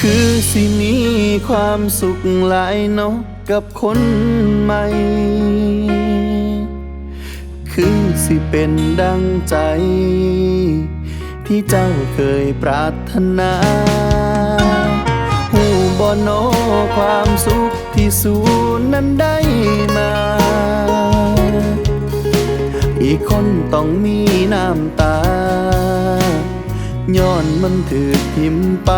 คือสิมีความสุขหลายเนาะกับคนใหม่ คือสิเป็นดังใจ ที่เจ้าเคยปรารถนาหูบอนโนความสุขที่สูนนั้นได้มา อีกคนต้องมีน้ำตา ย้อนมันถือทิมไป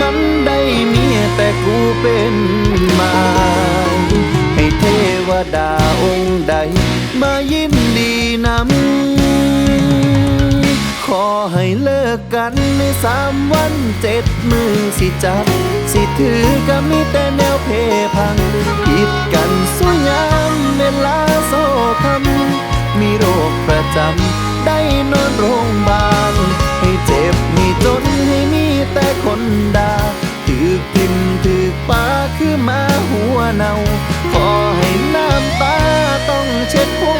มันได้เมียแต่กูเป็นมายให้เทวดาองค์ใด มายินดีนำขอให้เลิกกันในสามวันเจ็ดมือสิจับสิถือก็มีแต่แนวเพพังผิดกันสุยงามเวลาโซคำมีโรคประจำได้นอนโรง ดาถือกินถือปาคือมาหัวเนาขอให้น้ำตาต้องเช็ดหัว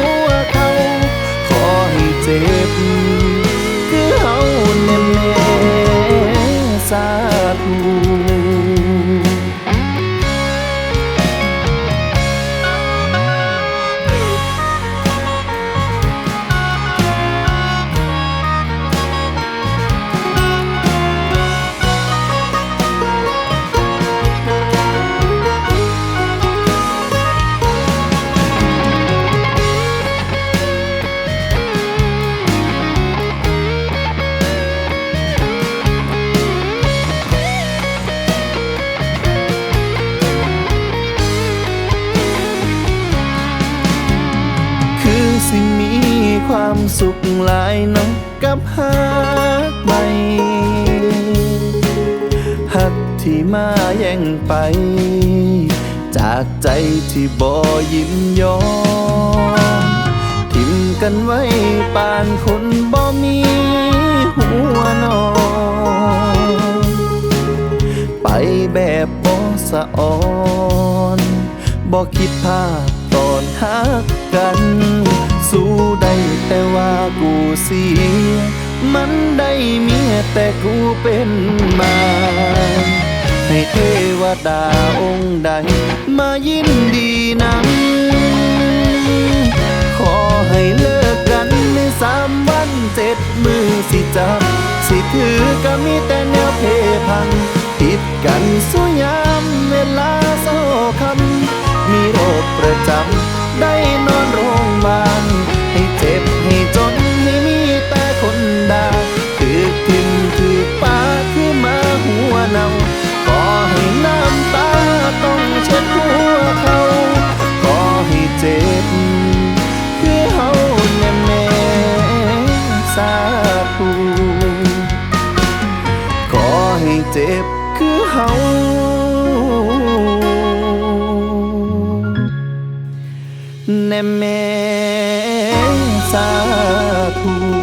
ความสุขหลายน้องกับฮักใหม่ฮักที่มาแย่งไป จากใจที่บ่ยิ้มยอมทิมกันไว้ปานคนบ่มีหัวนอนไปแบบบ่สะออนบ่คิดภาพ ตอนฮักกัน สู้ได้แต่ว่ากูเสีย มันได้เมียแต่กูเป็นมาให้เทวดาองค์ใด มายินดีนำขอให้เลิกกันในสามวันเจ็ดมือสิจับสิถือก็มีแต่แนวเพพังผิดกันสุยา เจ็บคือเฮาแน่แม่สาธุ